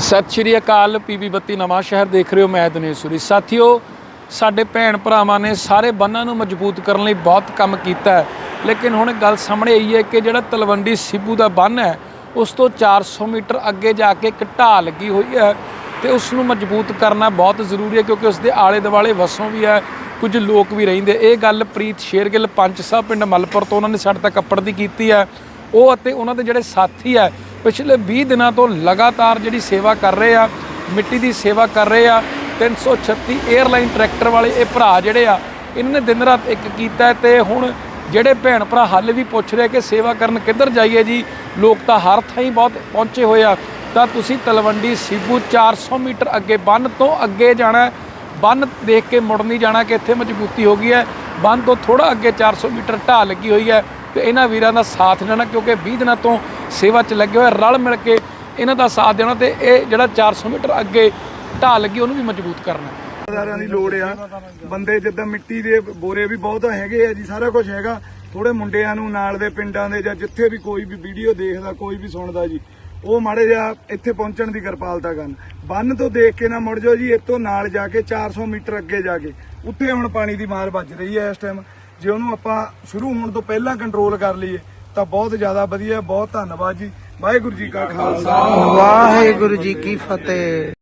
ਸਤਿ ਸ਼੍ਰੀ ਅਕਾਲ ਪੀਬੀ ਬੱਤੀ ਨਵਾਂ ਸ਼ਹਿਰ ਦੇਖ ਰਹੇ ਹੋ, ਮੈਂ ਦਿਨੇਸ਼ੂਰੀ ਸਾਥੀਓ, ਸਾਡੇ ਭੈਣ ਭਰਾਵਾਂ ਨੇ ਸਾਰੇ ਬੰਨਾਂ ਨੂੰ ਮਜ਼ਬੂਤ ਕਰਨ ਲਈ ਬਹੁਤ ਕੰਮ ਕੀਤਾ ਹੈ। ਲੇਕਿਨ ਹੁਣ ਗੱਲ ਸਾਹਮਣੇ ਆਈ ਹੈ ਕਿ ਜਿਹੜਾ ਤਲਵੰਡੀ ਸਿੱਬੂ ਦਾ ਬੰਨ ਹੈ, ਉਸ ਤੋਂ 400 ਮੀਟਰ ਅੱਗੇ ਜਾ ਕੇ ਇੱਕ ਢਾਹ ਲੱਗੀ ਹੋਈ ਹੈ ਤੇ ਉਸ ਨੂੰ ਮਜ਼ਬੂਤ ਕਰਨਾ ਬਹੁਤ ਜ਼ਰੂਰੀ ਹੈ ਕਿਉਂਕਿ ਉਸ ਦੇ ਆਲੇ ਦੁਆਲੇ ਵਸੋਂ ਵੀ ਹੈ, ਕੁਝ ਲੋਕ ਵੀ ਰਹਿੰਦੇ। ਇਹ ਗੱਲ ਪ੍ਰੀਤ ਸ਼ੇਰਗਿੱਲ ਪੰਚ ਸਾਹਿਬ ਪਿੰਡ ਮਲਪੁਰ ਤੋਂ ਉਹਨਾਂ ਨੇ ਸਾਡੇ ਤੱਕ ਕੱਪੜ ਦੀ ਕੀਤੀ ਹੈ। ਉਹ ਅਤੇ ਉਹਨਾਂ ਦੇ ਜਿਹੜੇ ਸਾਥੀ ਹੈ ਪਿਛਲੇ 20 ਦਿਨਾਂ ਤੋਂ ਲਗਾਤਾਰ ਜਿਹੜੀ ਸੇਵਾ ਕਰ ਰਹੇ ਆ, ਮਿੱਟੀ ਦੀ ਸੇਵਾ ਕਰ ਰਹੇ ਆ 336 에ਅਰਲਾਈਨ ਟਰੈਕਟਰ ਵਾਲੇ ਇਹ ਭਰਾ ਜਿਹੜੇ ਆ ਇਹਨਾਂ ਨੇ ਦਿਨ ਰਾਤ ਇੱਕ ਕੀਤਾ ਹੈ ਤੇ ਹੁਣ ਜਿਹੜੇ ਭੈਣ ਭਰਾ ਹੱਲ ਵੀ ਪੁੱਛ ਰਹੇ ਕਿ ਸੇਵਾ ਕਰਨ ਕਿੱਧਰ ਜਾਈਏ ਜੀ, ਲੋਕ ਤਾਂ ਹਰ ਥਾਂ ਹੀ ਬਹੁਤ ਪਹੁੰਚੇ ਹੋਏ ਆ ਤਾਂ ਤੁਸੀਂ ਤਲਵੰਡੀ ਸਿੱਬੂ 400 ਮੀਟਰ ਅੱਗੇ ਬੰਨ ਤੋਂ ਅੱਗੇ ਜਾਣਾ ਹੈ। ਬੰਨ ਦੇਖ ਕੇ ਮੁੜ ਨਹੀਂ ਜਾਣਾ ਕਿ ਇੱਥੇ ਮਜ਼ਬੂਤੀ ਹੋ ਗਈ ਹੈ ਬੰਨ ਤੋਂ ਥੋੜਾ ਅੱਗੇ 400 ਮੀਟਰ ਢਾਹ ਲੱਗੀ ਹੋਈ ਹੈ ਤੇ ਇਹਨਾਂ ਵੀਰਾਂ ਦਾ ਸਾਥ ਦੇਣਾ ਕਿਉਂਕਿ 20 ਦਿਨਾਂ ਤੋਂ ਸੇਵਾ 'ਚ ਲੱਗੇ ਹੋਏ ਰਲ ਮਿਲ ਕੇ ਇਹਨਾਂ ਦਾ ਸਾਥ ਦੇਣਾ ਤੇ ਇਹ ਜਿਹੜਾ 400 ਮੀਟਰ ਅੱਗੇ ਢਾਹ ਲੱਗੀ, ਉਹਨੂੰ ਵੀ ਮਜ਼ਬੂਤ ਕਰਨਾ ਠੇਕੇਦਾਰਾਂ ਦੀ ਲੋੜ ਆ। ਬੰਦੇ ਜਿੱਦਾਂ ਮਿੱਟੀ ਦੇ ਬੋਰੇ ਵੀ ਬਹੁਤ ਹੈਗੇ ਆ ਜੀ, ਸਾਰਾ ਕੁਝ ਹੈਗਾ। ਥੋੜੇ ਮੁੰਡਿਆਂ ਨੂੰ, ਨਾਲ ਦੇ ਪਿੰਡਾਂ ਦੇ ਜਾਂ ਜਿੱਥੇ ਵੀ ਕੋਈ ਵੀ ਵੀਡੀਓ ਦੇਖਦਾ, ਕੋਈ ਵੀ ਸੁਣਦਾ ਜੀ, ਉਹ ਮਾੜੇ ਜਿਹਾ ਇੱਥੇ ਪਹੁੰਚਣ ਦੀ ਕਿਰਪਾਲਤਾ ਕਰਨ। ਬੰਨ ਤੋਂ ਦੇਖ ਕੇ ਨਾ ਮੁੜ ਜਾਓ ਜੀ, ਇੱਥੋਂ ਨਾਲ ਜਾ ਕੇ 400 ਮੀਟਰ ਅੱਗੇ ਜਾ ਕੇ। ਉੱਥੇ ਹੁਣ ਪਾਣੀ ਦੀ ਮਾਰ ਵੱਜ ਰਹੀ ਹੈ ਇਸ ਟਾਈਮ ਜੇ ਉਹਨੂੰ ਆਪਾਂ ਸ਼ੁਰੂ ਹੋਣ ਤੋਂ ਪਹਿਲਾਂ ਕੰਟਰੋਲ ਕਰ ਲਈਏ ਤਾਂ ਬਹੁਤ ਜ਼ਿਆਦਾ ਵਧੀਆ, ਬਹੁਤ ਧੰਨਵਾਦ ਜੀ। ਵਾਹਿਗੁਰੂ ਜੀ ਕਾ ਖਾਲਸਾ। ਵਾਹਿਗੁਰੂ ਜੀ ਕੀ ਫਤਿਹ।